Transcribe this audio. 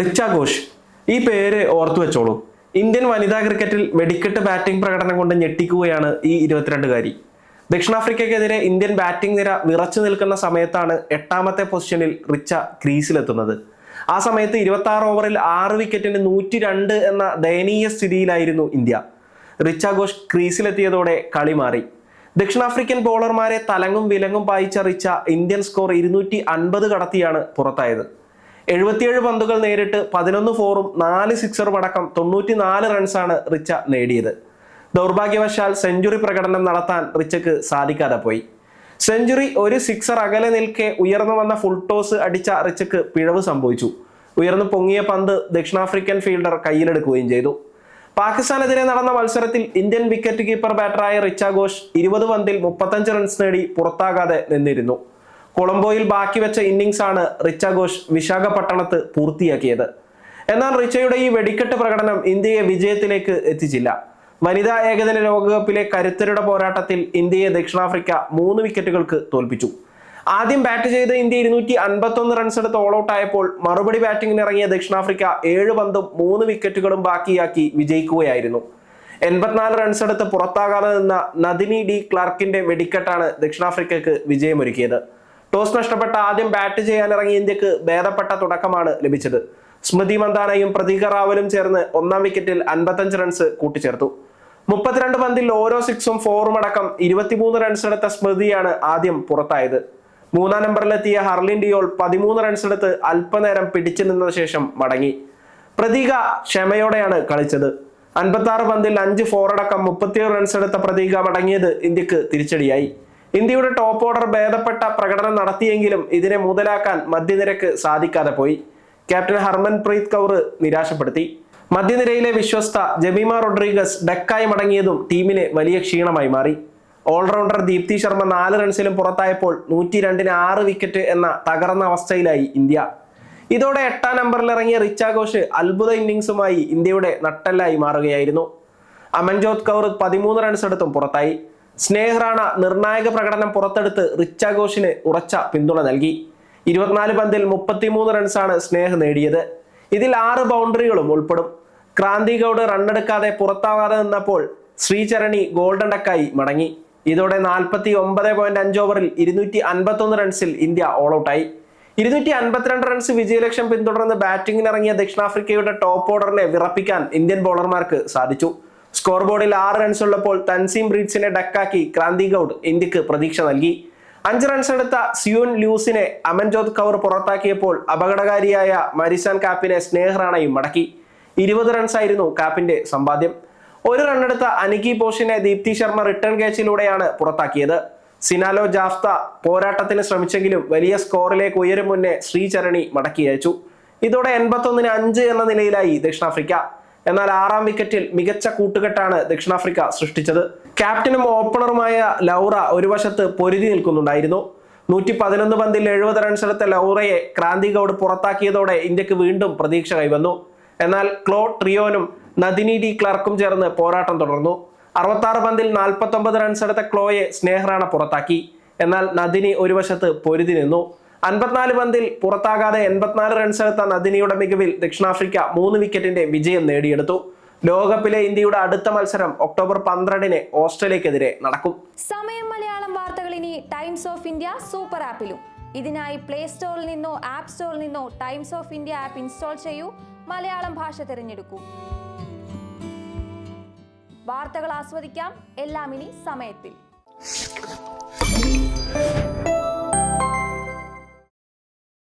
റിച്ച ഘോഷ്. ഈ പേര് ഓർത്തു വെച്ചോളൂ. ഇന്ത്യൻ വനിതാ ക്രിക്കറ്റിൽ വെടിക്കെട്ട് ബാറ്റിംഗ് പ്രകടനം കൊണ്ട് ഞെട്ടിക്കുകയാണ് ഈ ഇരുപത്തിരണ്ടുകാരി. ദക്ഷിണാഫ്രിക്കയ്ക്കെതിരെ ഇന്ത്യൻ ബാറ്റിംഗ് നിര വിറച്ചു നിൽക്കുന്ന സമയത്താണ് എട്ടാമത്തെ പൊസിഷനിൽ റിച്ച ക്രീസിലെത്തുന്നത്. ആ സമയത്ത് ഇരുപത്തി ആറ് ഓവറിൽ ആറ് വിക്കറ്റിന് നൂറ്റി രണ്ട് എന്ന ദയനീയ സ്ഥിതിയിലായിരുന്നു ഇന്ത്യ. റിച്ച ഘോഷ് ക്രീസിലെത്തിയതോടെ കളി മാറി. ദക്ഷിണാഫ്രിക്കൻ ബോളർമാരെ തലങ്ങും വിലങ്ങും പായിച്ച റിച്ച ഇന്ത്യൻ സ്കോർ ഇരുന്നൂറ്റി അൻപത് കടത്തിയാണ് പുറത്തായത്. എഴുപത്തിയേഴ് പന്തുകൾ നേരിട്ട് പതിനൊന്ന് ഫോറും നാല് സിക്സറും അടക്കം തൊണ്ണൂറ്റി നാല് റൺസാണ് റിച്ച നേടിയത്. ദൗർഭാഗ്യവശാൽ സെഞ്ചുറി പ്രകടനം നടത്താൻ റിച്ചയ്ക്ക് സാധിക്കാതെ പോയി. സെഞ്ചുറി ഒരു സിക്സർ അകലെ നിൽക്കെ ഉയർന്നു വന്ന ഫുൾ ടോസ് അടിച്ച റിച്ചയ്ക്ക് പിഴവ് സംഭവിച്ചു. ഉയർന്നു പൊങ്ങിയ പന്ത് ദക്ഷിണാഫ്രിക്കൻ ഫീൽഡർ കയ്യിലെടുക്കുകയും ചെയ്തു. പാകിസ്ഥാനെതിരെ നടന്ന മത്സരത്തിൽ ഇന്ത്യൻ വിക്കറ്റ് കീപ്പർ ബാറ്ററായ റിച്ച ഘോഷ് ഇരുപത് പന്തിൽ മുപ്പത്തഞ്ച് റൺസ് നേടി പുറത്താകാതെ നിന്നിരുന്നു. കൊളംബോയിൽ ബാക്കി വെച്ച ഇന്നിങ്സ് ആണ് റിച്ച ഘോഷ് വിശാഖപട്ടണത്ത് പൂർത്തിയാക്കിയത്. എന്നാൽ റിച്ചയുടെ ഈ വെടിക്കെട്ട് പ്രകടനം ഇന്ത്യയെ വിജയത്തിലേക്ക് എത്തിച്ചില്ല. വനിതാ ഏകദിന ലോകകപ്പിലെ കരുത്തരുടെ പോരാട്ടത്തിൽ ഇന്ത്യയെ ദക്ഷിണാഫ്രിക്ക മൂന്ന് വിക്കറ്റുകൾക്ക് തോൽപ്പിച്ചു. ആദ്യം ബാറ്റ് ചെയ്ത ഇന്ത്യ ഇരുന്നൂറ്റി അൻപത്തൊന്ന് റൺസ് എടുത്ത് ഓൾ ഔട്ട് ആയപ്പോൾ മറുപടി ബാറ്റിംഗിന് ഇറങ്ങിയ ദക്ഷിണാഫ്രിക്ക ഏഴ് പന്തും മൂന്ന് വിക്കറ്റുകളും ബാക്കിയാക്കി വിജയിക്കുകയായിരുന്നു. എൺപത്തിനാല് റൺസ് എടുത്ത് പുറത്താകാതെ നിന്ന നദിനി ഡി ക്ലാർക്കിന്റെ വെടിക്കെട്ടാണ് ദക്ഷിണാഫ്രിക്കയ്ക്ക് വിജയമൊരുക്കിയത്. ടോസ് നഷ്ടപ്പെട്ട ആദ്യം ബാറ്റ് ചെയ്യാനിറങ്ങിയ ഇന്ത്യയ്ക്ക് ഭേദപ്പെട്ട തുടക്കമാണ് ലഭിച്ചത്. സ്മൃതി മന്ദാനയും പ്രതീക റാവലും ചേർന്ന് ഒന്നാം വിക്കറ്റിൽ അൻപത്തഞ്ച് റൺസ് കൂട്ടിച്ചേർത്തു. മുപ്പത്തിരണ്ട് പന്തിൽ ഓരോ സിക്സും ഫോറും അടക്കം ഇരുപത്തിമൂന്ന് റൺസ് എടുത്ത സ്മൃതിയാണ് ആദ്യം പുറത്തായത്. മൂന്നാം നമ്പറിലെത്തിയ ഹർലിൻ ഡിയോൾ പതിമൂന്ന് റൺസ് എടുത്ത് അല്പനേരം പിടിച്ചു നിന്ന ശേഷം മടങ്ങി. പ്രതീക ക്ഷമയോടെയാണ് കളിച്ചത്. അൻപത്തി ആറ് പന്തിൽ അഞ്ച് ഫോറടക്കം മുപ്പത്തിയേഴ് റൺസ് എടുത്ത പ്രതീക മടങ്ങിയത് ഇന്ത്യയ്ക്ക് തിരിച്ചടിയായി. ഇന്ത്യയുടെ ടോപ്പ് ഓർഡർ ഭേദപ്പെട്ട പ്രകടനം നടത്തിയെങ്കിലും ഇതിനെ മുതലാക്കാൻ മധ്യനിരക്ക് സാധിക്കാതെ പോയി. ക്യാപ്റ്റൻ ഹർമൻ പ്രീത് കൗർ നിരാശപ്പെടുത്തി. മധ്യനിരയിലെ വിശ്വസ്ത ജമീമ റോഡ്രിഗസ് ഡെക്കായി മടങ്ങിയതും ടീമിന് വലിയ ക്ഷീണമായി മാറി. ഓൾറൗണ്ടർ ദീപ്തി ശർമ്മ നാല് റൺസിലും പുറത്തായപ്പോൾ നൂറ്റി രണ്ടിന് ആറ് വിക്കറ്റ് എന്ന തകർന്ന അവസ്ഥയിലായി ഇന്ത്യ. ഇതോടെ എട്ടാം നമ്പറിൽ ഇറങ്ങിയ റിച്ചാഘോഷ് അത്ഭുത ഇന്നിംഗ്സുമായി ഇന്ത്യയുടെ നട്ടെല്ലായി മാറുകയായിരുന്നു. അമൻജോത് കൗർ പതിമൂന്ന് റൺസ് എടുത്തും പുറത്തായി. സ്നേഹ് റാണ നിർണായക പ്രകടനം പുറത്തെടുത്ത് റിച്ച ഘോഷിന് ഉറച്ച പിന്തുണ നൽകി. ഇരുപത്തിനാല് പന്തിൽ മുപ്പത്തിമൂന്ന് റൺസാണ് സ്നേഹ് നേടിയത്. ഇതിൽ ആറ് ബൗണ്ടറികളും ഉൾപ്പെടും. ക്രാന്തി ഗൗഡ് റണ്ണെടുക്കാതെ പുറത്താകാതെ നിന്നപ്പോൾ ശ്രീചരണി ഗോൾഡൻ ഡക്കായി മടങ്ങി. ഇതോടെ നാൽപ്പത്തി ഒമ്പത് പോയിന്റ് അഞ്ച് ഓവറിൽ ഇരുന്നൂറ്റി അൻപത്തൊന്ന് റൺസിൽ ഇന്ത്യ ഓൾ ഔട്ടായി ഇരുന്നൂറ്റി അൻപത്തിരണ്ട് റൺസ് വിജയലക്ഷ്യം പിന്തുടർന്ന് ബാറ്റിംഗിനിറങ്ങിയ ദക്ഷിണാഫ്രിക്കയുടെ ടോപ്പ് ഓർഡറിനെ വിറപ്പിക്കാൻ ഇന്ത്യൻ ബോളർമാർക്ക് സാധിച്ചു. സ്കോർ ബോർഡിൽ ആറ് റൺസ് ഉള്ളപ്പോൾ തൻസീം ബ്രീഡ്സിനെ ഡക്കാക്കി ക്രാന്തി ഗൌഡ് ഇന്ത്യയ്ക്ക് പ്രതീക്ഷ നൽകി. അഞ്ച് റൺസ് എടുത്ത സിയോൻ ലൂസിനെ അമൻജോത് കൗർ പുറത്താക്കിയപ്പോൾ അപകടകാരിയായ മരിസാൻ കാപ്പിനെ സ്നേഹറാണയും മടക്കി. ഇരുപത് റൺസായിരുന്നു കാപ്പിന്റെ സമ്പാദ്യം. ഒരു റണ്ണെടുത്ത അനിക്കി പോഷിനെ ദീപ്തി ശർമ്മ റിട്ടേൺ ക്യാച്ചിലൂടെയാണ് പുറത്താക്കിയത്. സിനാലോ ജാഫ്ത പോരാട്ടത്തിന് ശ്രമിച്ചെങ്കിലും വലിയ സ്കോറിലേക്ക് ഉയരും മുന്നേ ശ്രീചരണി മടക്കി അയച്ചു. ഇതോടെ എൺപത്തൊന്നിന് അഞ്ച് എന്ന നിലയിലായി ദക്ഷിണാഫ്രിക്ക. എന്നാൽ ആറാം വിക്കറ്റിൽ മികച്ച കൂട്ടുകെട്ടാണ് ദക്ഷിണാഫ്രിക്ക സൃഷ്ടിച്ചത്. ക്യാപ്റ്റനും ഓപ്പണറുമായ ലൗറ ഒരു വശത്ത് പൊരുതി നിൽക്കുന്നുണ്ടായിരുന്നു. നൂറ്റി പതിനൊന്ന് പന്തിൽ എഴുപത് റൺസ് എടുത്ത ലൗറയെ ക്രാന്തി ഗൗഡ് പുറത്താക്കിയതോടെ ഇന്ത്യയ്ക്ക് വീണ്ടും പ്രതീക്ഷ കൈവന്നു. എന്നാൽ ക്ലോ ട്രിയോനും നദിനി ഡി ക്ലർക്കും ചേർന്ന് പോരാട്ടം തുടർന്നു. അറുപത്താറ് പന്തിൽ നാൽപ്പത്തൊമ്പത് റൺസ് എടുത്ത ക്ലോയെ സ്നേഹറാണ പുറത്താക്കി. എന്നാൽ നദിനി ഒരു വശത്ത് പൊരുതി നിന്നു. അൻപത്തിനാല് പന്തിൽ പുറത്താകാതെ എൺപത്തിനാല് റൺസെടുത്ത നദിനിയുടെ മികവിൽ ദക്ഷിണാഫ്രിക്ക മൂന്ന് വിക്കറ്റിന്റെ വിജയം നേടിയെടുത്തു. ലോകകപ്പിലെ ഇന്ത്യയുടെ അടുത്ത മത്സരം ഒക്ടോബർ പന്ത്രണ്ടിന് ഓസ്ട്രേലിയക്കെതിരെ നടക്കും. സമയം മലയാളം വാർത്തകൾ ഇനി ടൈംസ് ഓഫ് ഇന്ത്യ സൂപ്പർ ആപ്പിലും ഇതിനായി പ്ലേ സ്റ്റോറിൽ നിന്നോ ആപ്പ് സ്റ്റോറിൽ നിന്നോ Times of India app install ചെയ്യൂ. മലയാളം ഭാഷ തിരഞ്ഞെടുക്കൂ. വാർത്തകൾ ആസ്വദിക്കാം. എല്ലാം ഇനി സമയത്തിൽ.